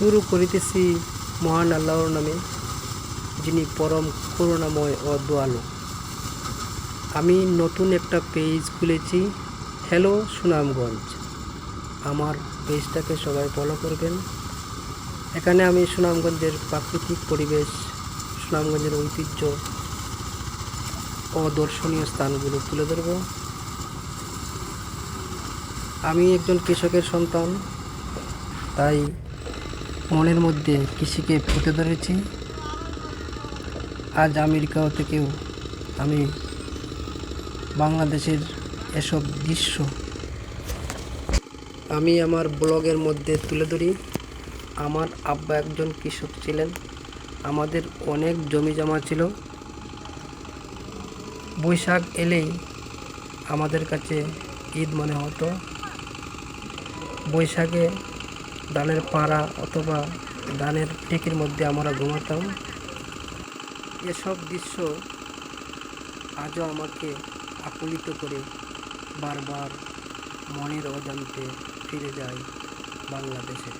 শুরু করিতেছি মহান আল্লাহর নামে, যিনি পরম করুণাময় ও দোয়ালু। আমি নতুন একটা পেজ খুলেছি হ্যালো সুনামগঞ্জ। আমার পেজটাকে সবাই ফলো করবেন। এখানে আমি সুনামগঞ্জের প্রাকৃতিক পরিবেশ, সুনামগঞ্জের ঐতিহ্য ও দর্শনীয় স্থানগুলো তুলে ধরব। আমি একজন কৃষকের সন্তান, তাই মনের মধ্যে কৃষিকে ফুটে ধরেছি। আজ আমেরিকা থেকেও আমি বাংলাদেশের এসব দৃশ্য আমি আমার ব্লগের মধ্যে তুলে ধরি। আমার আব্বা একজন কৃষক ছিলেন। আমাদের অনেক জমি জমা ছিল। বৈশাখ এলেই আমাদের কাছে ঈদ মনে হতো। বৈশাখে ধানের পাড়া অথবা ধানের টেকের মধ্যে আমরা ঘুমাতাম। এসব দৃশ্য আজও আমাকে আকুলিত করে বারবার মনের অজান্তে ফিরে যায় বাংলাদেশে